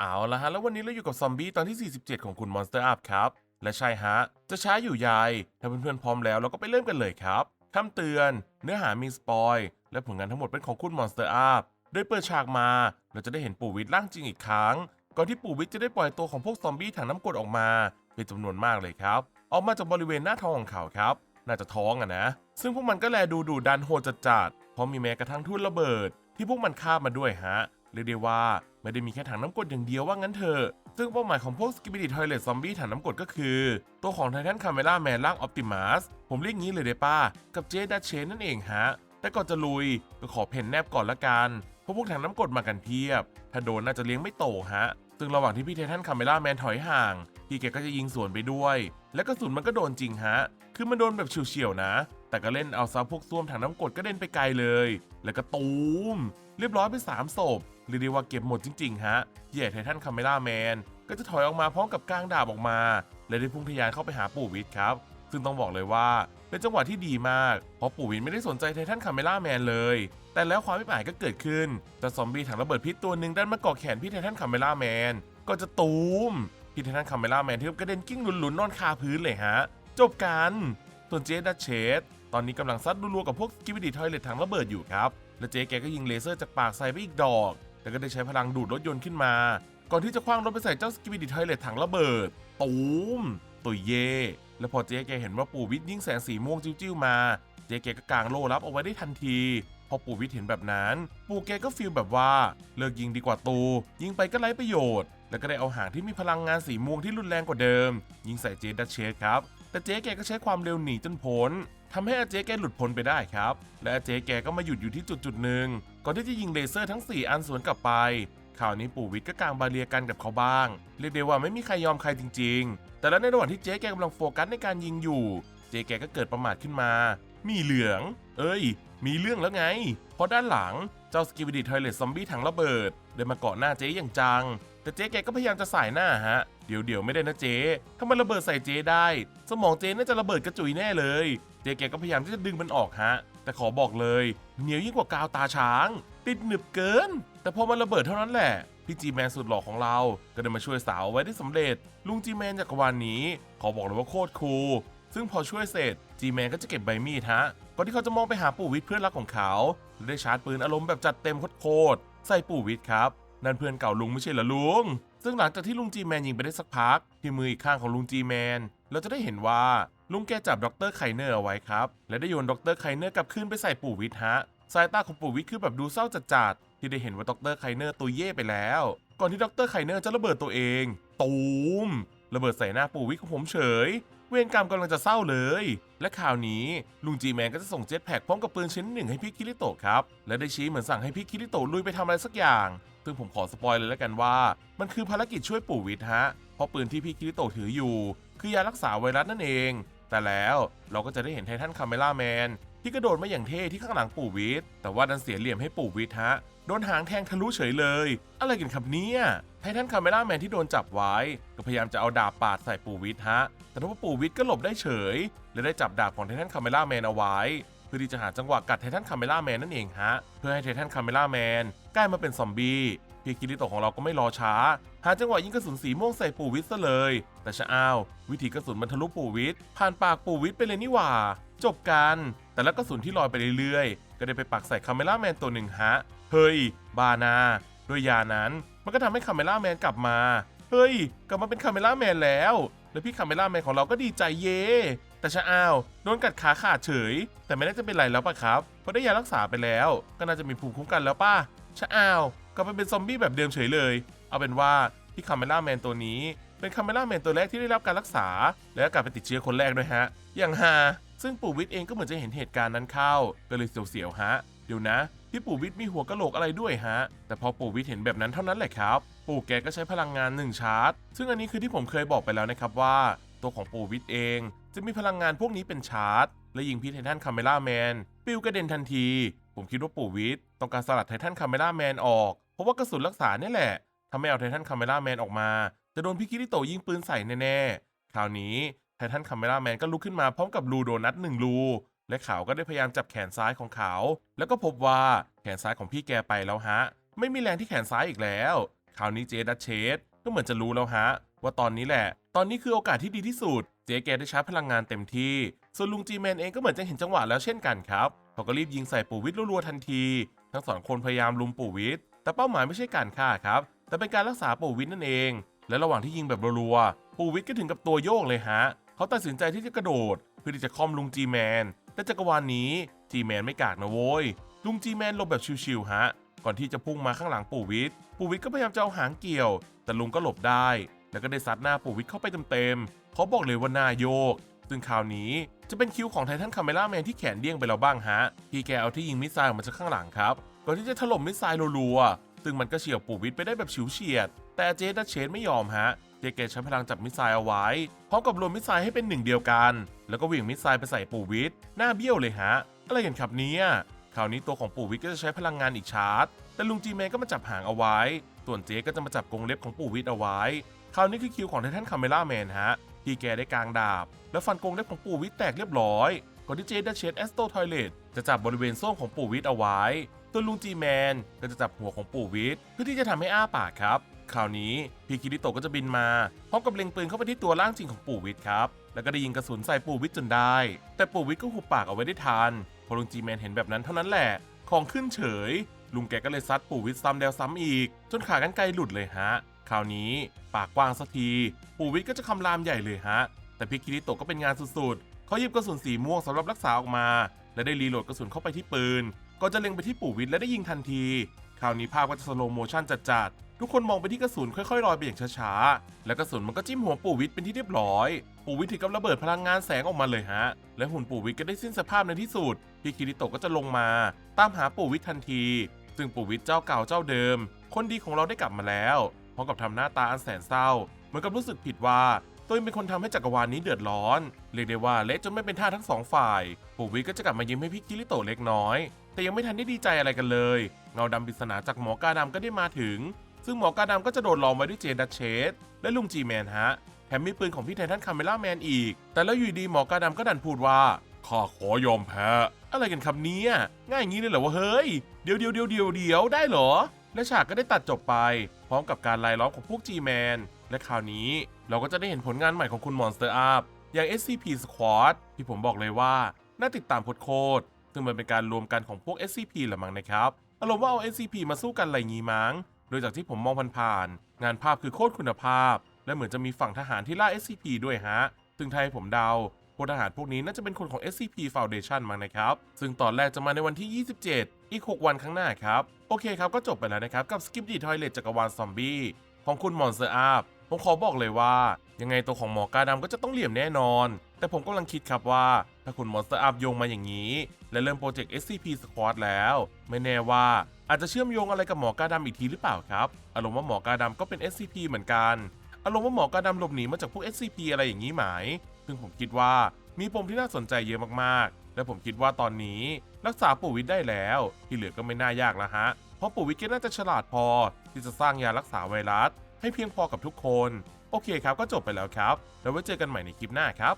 เอาละฮะ แล้ววันนี้เราอยู่กับซอมบี้ตอนที่ 47 ของคุณ Monster Up ครับ และใช่ฮะ จะช้าอยู่ใยาย ถ้าเพื่อนๆพร้อมแล้วเราก็ไปเริ่มกันเลยครับคำเตือน เนื้อหามีสปอยและผลงานทั้งหมดเป็นของคุณ Monster Up โดยเปิดฉากมา เราจะได้เห็นปู่วิทย์ร่างจริงอีกครั้ง ก่อนที่ปู่วิทย์จะได้ปล่อยตัวของพวกซอมบี้ถังน้ำกรดออกมา เป็นจำนวนมากเลยครับ ออกมาจากบริเวณหน้าท้องของเขาครับ น่าจะท้องอะนะ ซึ่งพวกมันก็แลดูดุดันโหดจัดๆเพราะมีแม้กระทั่งทุ่นระเบิด ที่พวกมันคาบมาด้วยฮะ เรียกได้ว่าไม่ได้มีแค่ถังน้ำกรดอย่างเดียวว่างั้นเถอะ ซึ่งเป้าหมายของพวกสกิบิดิทอยเลตซอมบี้ถังน้ำกรดก็คือ ตัวของไททันคาเมล่าแมนร่างออปติมัสผมเรียกงี้เลยได้ป้า กับเจดัชเชนนั่นเองฮะ แต่ก่อนจะลุยก็ขอเพ่นแนบก่อนละกัน เพราะพวกถังน้ำกรดมากันเพียบ ถ้าโดนน่าจะเลี้ยงไม่โตฮะ ซึ่งระหว่างที่พี่ไททันคาเมล่าแมนถอยห่าง พี่แกก็จะยิงสวนไปด้วย และกระสุนมันก็โดนจริงฮะ คือมันโดนแบบเฉียวๆนะ แต่ก็เล่นเอาซะพวกซ่วมถังน้ำกรดก็เด่นไปไกลเลย แล้วก็ตูม เรียบร้อยไปสามศพเรียกได้ว่าเก็บหมดจริงๆ ฮะเหย่ไททันคาเมล่าแมน ก็จะถอยออกมาพร้อมกับก้างดาบออกมา และได้พุ่งทะยานเข้าไปหาปู่วิทย์ครับ ซึ่งต้องบอกเลยว่าเป็นจังหวะที่ดีมาก เพราะปู่วินไม่ได้สนใจไททันคาเมล่าแมนเลย แต่แล้วความไม่หมายก็เกิดขึ้นแต่ซอมบี้ถังระเบิดพิษตัวหนึ่งดันมาเกาะแขนพี่ไททันคาเมล่าแมน ก็จะตูมพี่ไททันคาเมล่าแมนที่กระเด็นกิ้งหลุนๆนอนคาพื้นเลยฮะ จบกัน ส่วนเจดัชเชสตอนนี้กำลังซัดรัวๆกับพวกกิบิดีทอยเลตถังระเบิดอยู่ครับ และเจ๊แกก็ยิงเลเซอร์จากปากใส่ไปอีกดอก แต่ก็ได้ใช้พลังดูดรถยนต์ขึ้นมา ก่อนที่จะคว้างรถไปใส่เจ้าสกิบิดิทอยเลตถังระเบิด ตูมตุยเย่แล้วพอเจ๊แกเห็นว่าปู่วิทย์ยิงแสงสีม่วงจิ้วๆมา เจ๊แกก็กางโล่รับเอาไว้ได้ทันที พอปู่วิทย์เห็นแบบนั้น ปู่แกก็ฟีลแบบว่า เลิกยิงดีกว่าตู ยิงไปก็ไร้ประโยชน์ แล้วก็ได้เอาหางที่มีพลังงานสีม่วงที่รุนแรงกว่าเดิม ยิงใส่เจดัชเชสครับ แต่เจ๊แกก็ใช้ความเร็วหนีจนพ้นทำให้อาเจ๊แกหลุดพ้นไปได้ครับ และอาเจ๊แกก็มาหยุดอยู่ที่จุดจุดหนึ่งก่อนที่จะยิงเลเซอร์ทั้ง 4 อันสวนกลับไปข่าวนี้ปู่วิทย์ก็กางบาเรียกันกับเขาบ้าง เรียกได้ว่าไม่มีใครยอมใครจริง ๆ แต่แล้วในระหว่างที่เจ๊แกกำลังโฟกัสในการยิงอยู่ เจ๊แกก็เกิดประมาทขึ้นมา มีเหลือง เอ้ย มีเรื่องแล้วไง เพราะด้านหลังเจ้าสกิบิดิทอยเลตซอมบี้ถังระเบิดเดินมาเกาะหน้าเจ๊อย่างจัง แต่เจ๊แกก็พยายามจะสายหน้าฮะ เดี๋ยวเดี๋ยวไม่ได้นะเจ๊ถ้ามันระเบิดใส่เจ๊ได้ สมองเจ๊น่าจะระเบิดกระจุยแน่เลย เจ๊แกก็พยายามที่จะดึงมันออกฮะ แต่ขอบอกเลย เหนียวยิ่งกว่ากาวตาช้าง ติดหนึบเกิน แต่พอมันระเบิดเท่านั้นแหละ พี่จีแมนสุดหล่อของเรา ก็ได้มาช่วยสาวไว้ได้สำเร็จ ลุงจีแมนจักวาลนี้ ขอบอกเลยว่าโคตรคูล ซึ่งพอช่วยเสร็จ จีแมนก็จะเก็บใบมีดฮะ ก่อนที่เขาจะมองไปหาปู่วิทย์เพื่อนรักของเขาและได้ชาร์จปืนอารมณ์แบบจัดเต็มโคตรใส่ปู่วิทย์ครับ นั่นเพื่อนเก่าลุงไม่ใช่เหรอลุง ซึ่งหลังจากที่ลุงจีแมนยิงไปได้สักพัก ที่มืออีกข้างของลุงจีแมน เราจะได้เห็นว่าลุงแกจับดรไคเนอร์เอาไว้ครับ และได้โยนดรไคเนอร์กลับขึ้นไปใส่ปู่วิทย์ฮะ สายตาของปู่วิทย์คือแบบดูเศร้าจัดๆ ที่ได้เห็นว่าดรไคเนอร์ตุยเย่ไปแล้ว ก่อนที่ดรไคเนอร์จะระเบิดตัวเอง ตูม ระเบิดใส่หน้าปู่วิทย์ของผมเฉย เวรกรรมกำลังจะเศร้าเลย และข่าวนี้ลุงจีแมนก็จะส่งเจ็ตแพ็กพร้อมกับปืนชิ้นหนึ่งให้พี่คิริโตะครับ และได้ชี้เหมือนสั่งให้พี่คิริโตะลุยไปทำอะไรสักอย่าง ซึ่งผมขอสปอยเลยแล้วกันว่า มันคือภารกิจช่วยปู่วิทย์ฮะ เพราะปืนที่พี่คิริโตถืออยู่ คือยารักษาไวรัสนั่นเอง แต่แล้วเราก็จะได้เห็นไททันคาเมล่าแมนที่กระโดดมาอย่างเท่ที่ข้างหลังปู่วิทย์แต่ว่าดันเสียเหลี่ยมให้ปู่วิทย์ฮะโดนหางแทงทะลุเฉยเลย อะไรกันครับเนี่ยไททันคาเมล่าแมนที่โดนจับไว้ ก็พยายามจะเอาดาบปาดใส่ปู่วิทย์ฮะ แต่ว่าปู่วิทย์ก็หลบได้เฉย และได้จับดาบของไททันคาเมล่าแมนเอาไว้ เพื่อที่จะหาจังหวะกัดไททันคาเมล่าแมนนั่นเองฮะ เพื่อให้ไททันคาเมล่าแมน กลายมาเป็นซอมบี้พี่คิริโตของเราก็ไม่รอช้า หาจังหวะยิงกระสุนสีม่วงใส่ปู่วิทย์ซะเลย แต่ชะอ้าววิธีกระสุนมันทะลุปู่วิทย์ผ่านปากปู่วิทย์ไปเลยนี่หว่า จบกัน แต่แล้วกระสุนที่ลอยไปเรื่อยๆ ก็ได้ไปปักใส่คาเมล่าแมนตัวหนึ่งฮะ เฮ้ย บานาด้วยยานั้นมันก็ทำให้คาเมล่าแมนกลับมา เฮ้ย กลับมาเป็นคาเมล่าแมนแล้ว แล้วพี่คาเมล่าแมนของเราก็ดีใจเย่แต่ชะอ้าวโดนกัดขาขาดเฉย แต่ไม่น่าจะเป็นไรแล้วปะครับ เพราะได้ยารักษาไปแล้ว ก็น่าจะมีภูมิคุ้มกันแล้วป่ะ ชะอ้าวกลับมาเป็นซอมบี้แบบเดิมเฉยเลย เอาเป็นว่าพี่คาเมล่าแมนตัวนี้ เป็นคาเมล่าแมนตัวแรกที่ได้รับการรักษา และกลับไปติดเชื้อคนแรกด้วยฮะ อย่างฮาซึ่งปู่วิทย์เองก็เหมือนจะเห็นเหตุการณ์นั้นเข้า ก็เลยเสียวๆฮะ เดี๋ยวนะพี่ปู่วิทย์มีหัวกะโหลกอะไรด้วยฮะ แต่พอปู่วิทย์เห็นแบบนั้นเท่านั้นแหละครับ ปู่แกก็ใช้พลังงานหนึ่งชาร์จ ซึ่งอันนี้คือที่ผมเคยบอกไปแล้วนะครับว่า ตัวของปู่วิทย์เอง จะมีพลังงานพวกนี้เป็นชาร์จ และยิงพี่ไททันคาเมล่าแมน ปิวกระเด็นทันที ผมคิดว่าปู่วิทย์ ต้องการสลัดไททันคาเมล่าแมนออก เพราะว่ากระสุนรักษาเนี่ยแหละทำให้เอาไททันคาเมล่าแมนออกมา จะโดนพี่คิริโตยิงปืนใส่แน่ๆ คราวนี้ไททันคาเมล่าแมนก็ลุกขึ้นมาพร้อมกับรูโดนัทหนึ่งรู และเขาก็ได้พยายามจับแขนซ้ายของเขา แล้วก็พบว่าแขนซ้ายของพี่แกไปแล้วฮะ ไม่มีแรงที่แขนซ้ายอีกแล้ว คราวนี้เจดัชเชสก็เหมือนจะรู้แล้วฮะ ว่าตอนนี้แหละ ตอนนี้คือโอกาสที่ดีที่สุด เจแกได้ชาร์จพลังงานเต็มที่ ส่วนลุงจีแมนเองก็เหมือนจะเห็นจังหวะแล้วเช่นกันครับ เขาก็รีบยิงใส่ปูวิทรัวๆทันที ทั้งสองคนพยายามลุมปู่วิทย์แต่เป้าหมายไม่ใช่การฆ่าครับ แต่เป็นการรักษาปู่วิทย์นั่นเอง และระหว่างที่ยิงแบบรัวๆปู่วิทย์ก็ถึงกับตัวโยกเลยฮะ เขาตัดสินใจที่จะกระโดด เพื่อที่จะคอมลุงจีแมนแต่จักรวาลนี้จีแมนไม่กากนะโว้ยลุงจีแมนหลบแบบชิวๆฮะ ก่อนที่จะพุ่งมาข้างหลังปู่วิทย์ปู่วิทย์ก็พยายามจะเอาหางเกี่ยว แต่ลุงก็หลบได้ แล้วก็ได้ซัดหน้าปู่วิทย์เข้าไปเต็มๆเขาบอกเลยว่าหน้าโยก ซึ่งคราวนี้จะเป็นคิวของไททันคาเมล่าแมนที่แขนเดี้ยงไปแล้วบ้างฮะ ที่แกเอาที่ยิงมิสไซล์ออกมาจากข้างหลังครับ ก่อนที่จะถล่มมิสไซล์รัวๆ ซึ่งมันก็เฉียวปู่วิทย์ไปได้แบบฉิวเฉียด แต่เจดัชเชนไม่ยอมฮะเจแกใช้พลังจับมิสไซล์เอาไว้พร้อมกับรวมมิสไซล์ให้เป็นหนึ่งเดียวกัน แล้วก็วี่งมิสไซล์ไปใส่ปู่วิทย์หน้าเบี้ยวเลยฮะ อะไรกันครับเนี่ย คราวนี้ตัวของปู่วิทย์ก็จะใช้พลังงานอีกชาร์จ แต่ลุงจีแมนก็มาจับหางเอาไว้ ส่วนเจ๊ก็จะมาจับกรงเล็บของปู่วิทย์เอาไว้ คราวนี้คือคิวของไททันคาเมล่าแมนฮะ ที่แกได้กางดาบ แล้วฟันกรงเล็บของปู่วิทแตกเรียบร้อย ก่อนที่เจดัชเชสแอสโตทอยเลตจะจับบริเวณส้วมของปู่วิทเอาไว้ตัวลุงจีแมนก็จะจับหัวของปู่วิทเพื่อที่จะทำให้อ้าปากครับคราวนี้พี่คิริโตก็จะบินมาพร้อมกับเล็งปืนเข้าไปที่ตัวร่างจริงของปู่วิทครับ แล้วก็ได้ยิงกระสุนใส่ปู่วิทจนได้ แต่ปู่วิทก็หุบปากเอาไว้ได้ทันพอลุงจีแมนเห็นแบบนั้นเท่านั้นแหละ ของขึ้นเฉย ลุงแกก็เลยซัดปู่วิทซ้ำแล้วซ้ำอีก จนขากรรไกรหลุดเลยฮะ คราวนี้ปากกว้างสักทีปู่วิทย์ก็จะคำรามใหญ่เลยฮะ แต่พี่คิริโตะก็เป็นงานสุดๆเขาหยิบกระสุนสีม่วงสำหรับรักษาออกมา และได้รีโหลดกระสุนเข้าไปที่ปืน ก็จะเล็งไปที่ปู่วิทย์และได้ยิงทันที คราวนี้ภาพก็จะสโลโมชั่นจัดๆทุกคนมองไปที่กระสุนค่อยๆลอยไปอย่างช้าๆแล้วกระสุนมันก็จิ้มหัวปู่วิทย์เป็นที่เรียบร้อย ปู่วิทย์ถึงกับระเบิดพลังงานแสงออกมาเลยฮะ และหุ่นปู่วิทย์ก็ได้สิ้นสภาพในที่สุดพี่คิริโตะก็จะลงมา ตามหาปู่วิทย์ทันที ซึ่งปู่วิทย์เจ้าเก่าเจ้าเดิม คนดีของเราได้กลับมาแล้ว พร้อมกับทำหน้าตาอันแสนเศร้า เหมือนกับรู้สึกผิดว่าตัวเองเป็นคนทำให้จักรวาลนี้เดือดร้อน เรียกได้ว่าเละจนไม่เป็นท่าทั้งสองฝ่ายปู่วิก็จะกลับมายิ้มให้พี่คิริโตะเล็กน้อย แต่ยังไม่ทันได้ดีใจอะไรกันเลย เงาดำปริศนาจากหมอกาดำก็ได้มาถึง ซึ่งหมอกาดำก็จะโดนล้อมไว้ด้วยเจนดัชเชสและลุงจีแมนฮะแถมมีปืนของพี่ไททันคาเมล่าแมนอีก แต่แล้วอยู่ดีหมอกาดำก็ดันพูดว่าข้าขอยอมแพ้ อะไรกันครับเนี่ยง่ายอย่างนี้เลยเหรอวะเฮ้ย เดี๋ยวเดี๋ยวเดี๋ยวเดี๋ยวเดี๋ยวได้เหรอ และฉากก็ได้ตัดจบไป พร้อมกับการไล่ล้อมของพวก G-Man และคราวนี้เราก็จะได้เห็นผลงานใหม่ของคุณ Monster Up อย่าง SCP Squad ที่ผมบอกเลยว่า น่าติดตามโคตรซึ่งมันเป็นการรวมกันของพวก SCP แหละมั้งนะครับ อารมณ์ว่าเอา SCP มาสู้กันไรงี้มั้ง โดยจากที่ผมมองผ่านๆงานภาพคือโคตรคุณภาพ และเหมือนจะมีฝั่งทหารที่ล่า SCP ด้วยฮะ ซึ่งถ้าให้ผมเดา พลทหารพวกนี้น่าจะเป็นคนของ SCP Foundation มั้งนะครับ ซึ่งตอนแรกจะมาในวันที่ 27 อีก 6 วันข้างหน้าครับ โอเคครับ ก็จบไปแล้วนะครับ กับ Skip the Toilet จักรวาลซอมบี้ของคุณ Monster Up ผมขอบอกเลยว่า ยังไงตัวของหมอกาดำก็จะต้องเหลี่ยมแน่นอน แต่ผมกำลังคิดครับว่า ถ้าคุณ Monster Up โยงมาอย่างนี้ และเริ่มโปรเจกต์ SCP Squad แล้ว ไม่แน่ว่าอาจจะเชื่อมโยงอะไรกับหมอกาดำอีกทีหรือเปล่าครับ อารมณ์ว่าหมอกาดำก็เป็น SCP เหมือนกัน อารมณ์ว่าหมอกาดำหลบหนีมาจากพวก SCP อะไรอย่างนี้ไหม ซึ่งผมคิดว่ามีปมที่น่าสนใจเยอะมากๆ และผมคิดว่าตอนนี้รักษาปู่วิทย์ได้แล้ว ที่เหลือก็ไม่น่ายากแล้วฮะ เพราะปู่วิทย์ก็น่าจะฉลาดพอ ที่จะสร้างยารักษาไวรัส ให้เพียงพอกับทุกคน โอเคครับก็จบไปแล้วครับ แล้วไว้เจอกันใหม่ในคลิปหน้าครับ